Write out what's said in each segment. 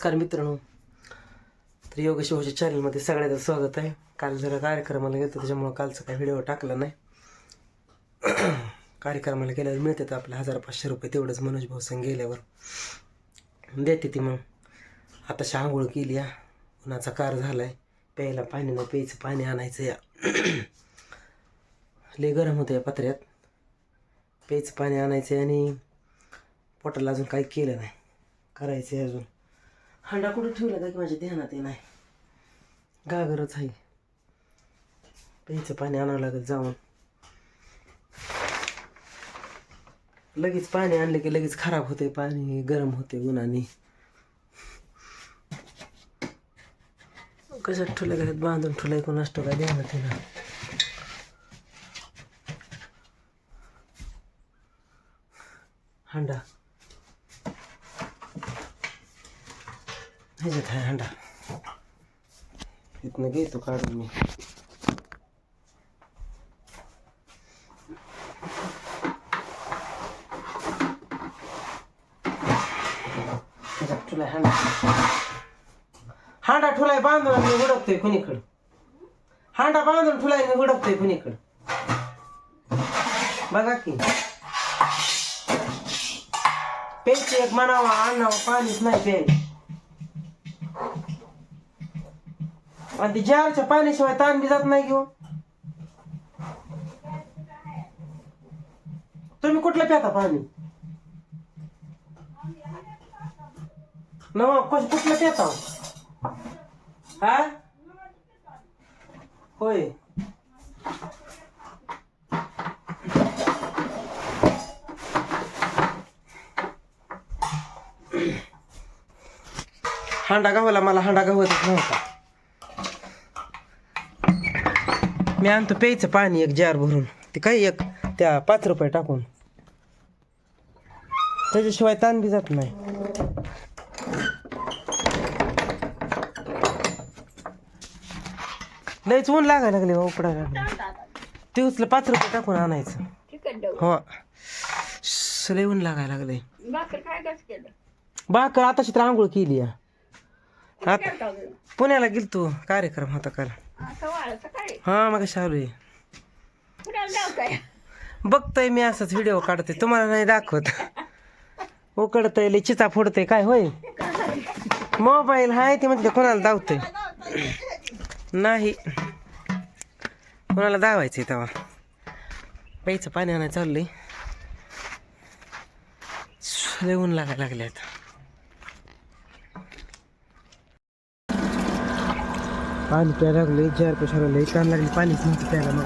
नमस्कार मित्रांनो. तर योग शिवाच्या चॅनलमध्ये सगळ्याचं स्वागत आहे. काल जरा कार्यक्रमाला गेलो त्याच्यामुळं कालचा काही व्हिडिओ टाकला नाही. कार्यक्रमाला गेल्यावर मिळतात आपल्या हजार पाचशे रुपये तेवढंच मनोज भाऊ संग गेल्यावर. देते ती मग. आता आंघोळ केली या उन्हाचा कार झाला आहे प्यायला पाणी नाही प्यायचं पाणी आणायचं या. लय गरम होतं या पत्र्यात. प्यायचं पाणी आणायचं आणि पोटाला अजून काही केलं नाही. करायचं आहे अजून. हांडा कुठं ठेवला का की माझ्या ध्यानात नाही गागरच आहे. प्यायचं पाणी आणावं लागेल जाऊन. लगेच पाणी आणलं की लगेच खराब होते पाणी गरम होते उन्हाने. कशात ठुल्या घरात बांधून ठुलाय कोण असतो का ध्यानात आहे ना हांडा. ह्याच्यात आहे हांडा इथनं घेतो काढून मी. ह्याच्यात ठुलाय हांडा. हांडा ठुलाय बांधून आणि उडकतोय कुणीकडं? हांडा बांधून ठुलाय मी उडकतोय कुणीकडं? बघा की. प्यायची एक म्हणावा आणावं पाणीच नाही प्यायचं आणि ती जारच्या पाण्याशिवाय ताण बी जात नाही घेऊ तुम्ही कुठलं प्याता पाणी? नवा कस कुठलं प्याता? हा? होय. हांडा गावाला मला हांडा गावतच नव्हता. मी आणतो प्यायचं पाणी एक जार भरून. ते काही एक त्या पाच रुपये टाकून. त्याच्याशिवाय ताण बी जात नाही. लयच ऊन लागायला लागले भाऊ पडायला लागले. ते उचलं पाच रुपये टाकून आणायचं. हो. लय ऊन लागायला लागले. भाकर आताशी तर आंघोळ केली आता? पुण्याला गेलतो कार्यक्रम होता काल. हा मग आलो आहे. बघतोय मी असंच व्हिडिओ काढतोय. तुम्हाला नाही दाखवत. उकडतंय चिचा फोडतंय. काय होय? मोबाईल हाय ते म्हणते कोणाला दावतोय? नाही. कोणाला दावायचंय तेव्हा? प्यायचं पाणी आणायला चाललंय. लय ऊन लागायला लागले आता पाणी प्यायला आहे चार पैशाला आहे ताण लागली पाणीच नव्हतं प्यायला मग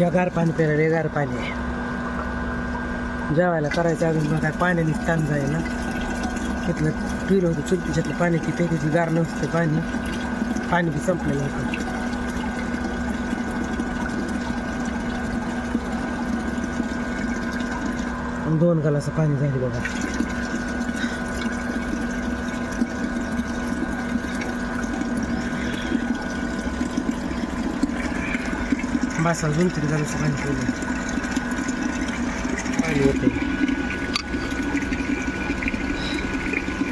या गार पाणी प्यायला लय गार पाणी आहे. जेवायला करायचं अजून मग काय पाण्याने ताण जाईल ना. तिथलं पिलं होतं चुलतीच्यातलं पाणी ती प्यायची गार नसतं पाणी. पाणी बी संपलेलं होतं. आणि दोन गलाचं पाणी झाले बघा बसा अजून तरी गलाचं पाणी पिलं पाणी होतं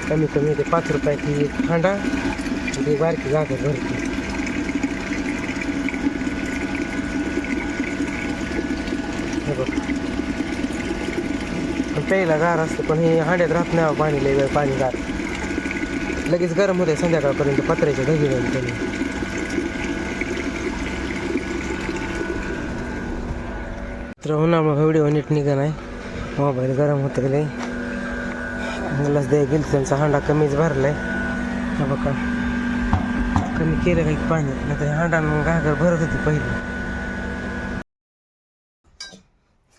कमी कमी ते पाच रुपयाची एक हांडा ते ती बारकी जागा भरते पण प्यायला गार असतं पण हे हांड्यात राहत नाही पाणी लय वेळ पाणी गार. लगेच गरम होते संध्याकाळपर्यंत पत्र्याच्या धगी तर उन्हामुळे हो व्हिडिओ नीट निघा नाही मोबाईल गरम होते गेले लस द्याय गेलं त्यांचा हांडा कमीच भरलाय. हा बघा. कमी केलं काही पाणी? नाही तर हांडा घागर भरत होती पहिली.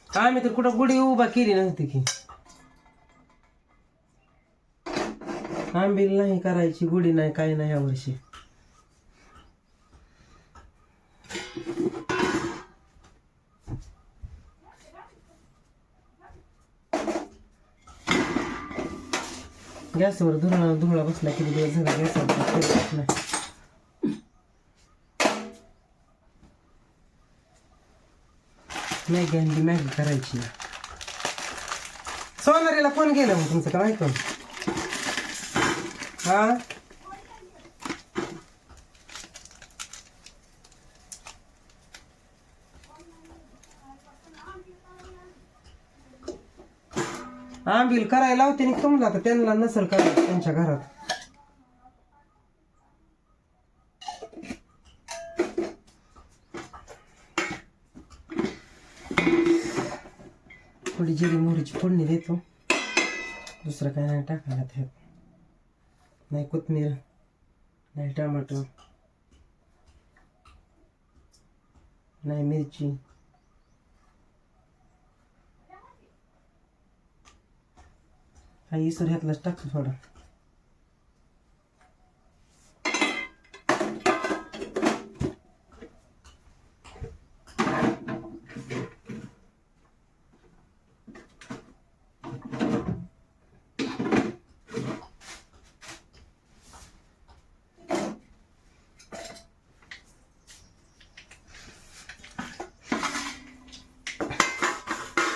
आम्ही तर कुठं गुढी उभा केली नव्हती की. आंबील नाही करायची गुढी नाही काही नाही यावर्षी गॅसवर धुळा धुळा बसला किती दिवस झाला गॅसवर नाही मॅगी आणली मॅगी करायची. सोनारीला फोन केला मग तुमचं काय ऐकून हा? आंबील करायला लावते ना तुम्हाला आता त्यांना नसल करायचं त्यांच्या घरात. थोडी जिरी मोहरीची फोडणी देतो. दुसरं काय नाही टाकायला त्यात. नाही कोथमीर नाही टमाटर नाही मिरची. हा इसर ह्यातलाच टाकतो थोडा.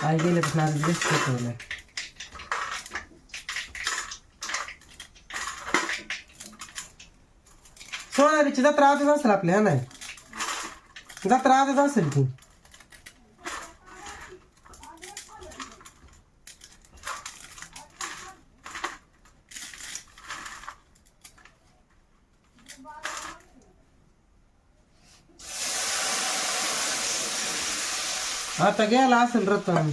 आई गेल्यापासून आज बेस्ट शिकवलंय सोनारीची जत्रा आजच असेल आपल्या नाही? जत्रा आजच असेल ती. आता गेला असेल रत्न.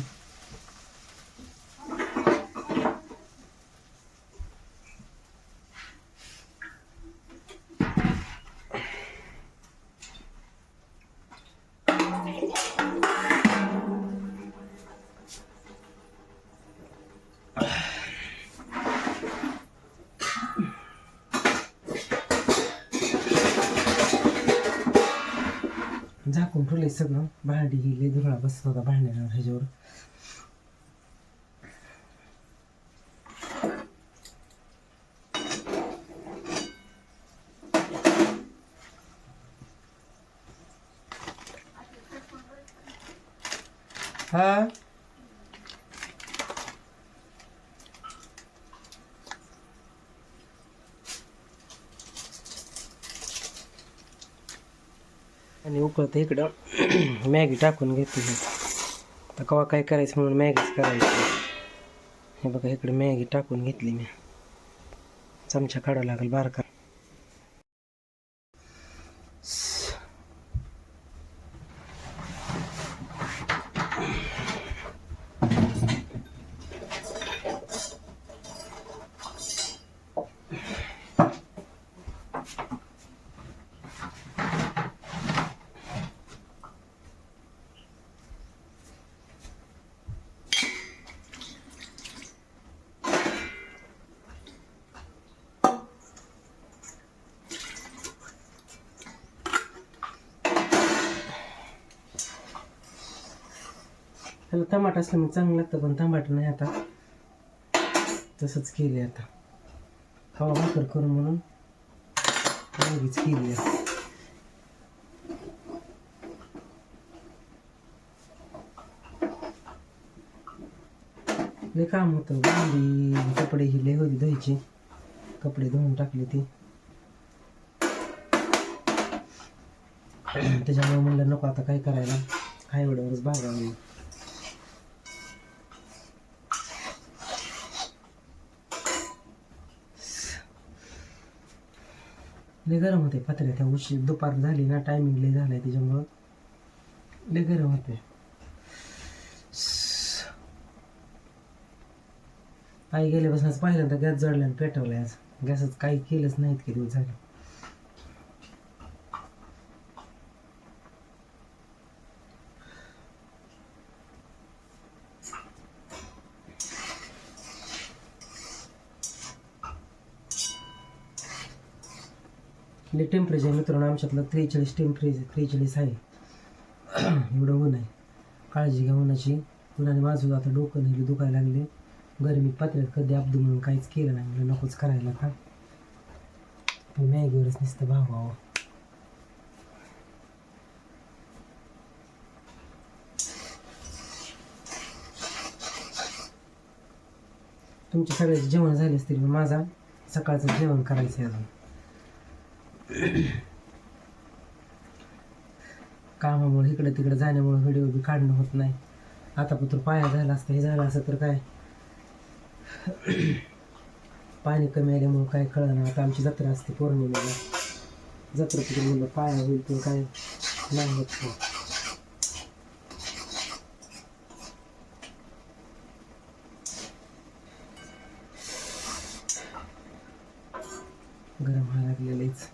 झाकून सगळं भांडी गेली धुळा बसत होता भांड्यावर ह्याच्यावर. हा? आणि उकळतं इकडं मॅगी टाकून घेतली आता कवा काय करायचं म्हणून मॅगीच करायची. हे बघा इकडे मॅगी टाकून घेतली मी. चमचा काढावा लागेल बारका. त्याला टमाट असल्यामुळे चांगलं लागतं पण टमाट नाही आता. तसंच केले आता. हवा भाकर करू म्हणून मॅगीच केली आहे. लय काम होतं भांडी कपडे ही लय होती धुवायची. कपडे धुवून टाकले ती. त्याच्यामुळे म्हणलं नको आता काय करायला. काय एवढ्यावरच भागावं लय गरम होते पत्र्या. त्या उशी दुपार झाली ना टायमिंग लय झालाय त्याच्यामुळं. लय गरम होते आई गेल्यापासूनच पहिल्यांदा गॅस जळला आणि पेटवलं आज. गॅसच काही केलंच नाहीत किती दिवस झालं. लय टेम्परेचर मित्रांनो आमच्यातलं त्रेचाळीस टेम्परेचर त्रेचाळीस आहे. एवढं ऊन आहे. काळजी घ्या उन्हाची. उन्हाने माझं आता डोकं नाही दुखायला लागले. गरमी पातळीत कधी अब्दू म्हणून काहीच केलं नाही. म्हणलं नकोच करायला का पण मॅगीवरच नुसतं भावावं तुमच्या सगळ्याचे जेवण झाले असतील माझा सकाळचं जेवण करायचं आहे अजून. कामामुळे इकडे तिकडे जाण्यामुळे व्हिडिओ बी काढणं होत नाही. आता पुत्र पाया झाला असतं हे झालं असं तर काय? पाणी कमी आल्यामुळं काय कळलं आता आमची जत्रा असते पौर्णिमेला. जत्रा तिकडे म्हणलं पाया होईल तर काय? नाही होत गरम व्हायला लागलेलेच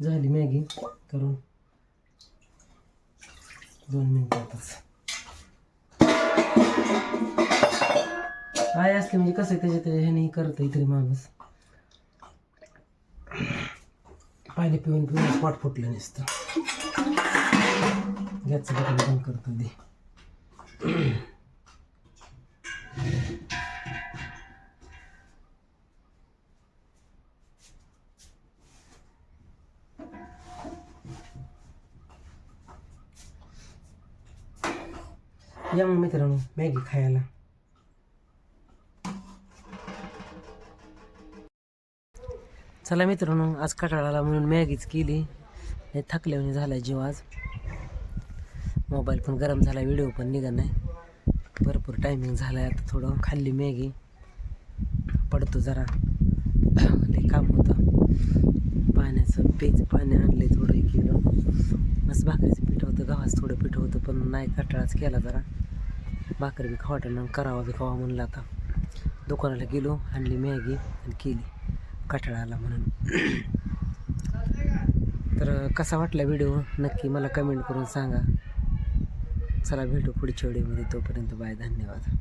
झाली मॅगी करून. दोन मिनिटातच आई असली म्हणजे कसं आहे त्याच्या त्याच्या ह्याने करत तरी माणूस. पाणी पिऊन पिऊन पोट फुटलं नसतं. गॅसचं बटन बंद करतो दे या मग मित्रांनो मॅगी खायला चला मित्रांनो आज कटाळाला म्हणून मॅगीच केली. नाही थकल्याने झाला जीव आज. मोबाईल पण गरम झाला व्हिडिओ पण निघा नाही. भरपूर टायमिंग झाला आहे आता थोडं. खाल्ली मॅगी पडतो जरा. लई काम होतं. पाण्याचं पेज पाणी आणले थोडं किलो केलं. मस्त भाकरीचं पीठ होतं गव्हाचं थोडं पीठ होतं पण नाही कटाळाच केला जरा. भाकरी बी खावाटं करावा बी खावा म्हणलं आता. दुकानाला गेलो आणली मॅगी आणि केली. कटाळा आला म्हणून. तर कसा वाटला व्हिडिओ? नक्की मला कमेंट करून सांगा. चला भेटू पुढच्या व्हिडिओमध्ये. तोपर्यंत बाय. धन्यवाद.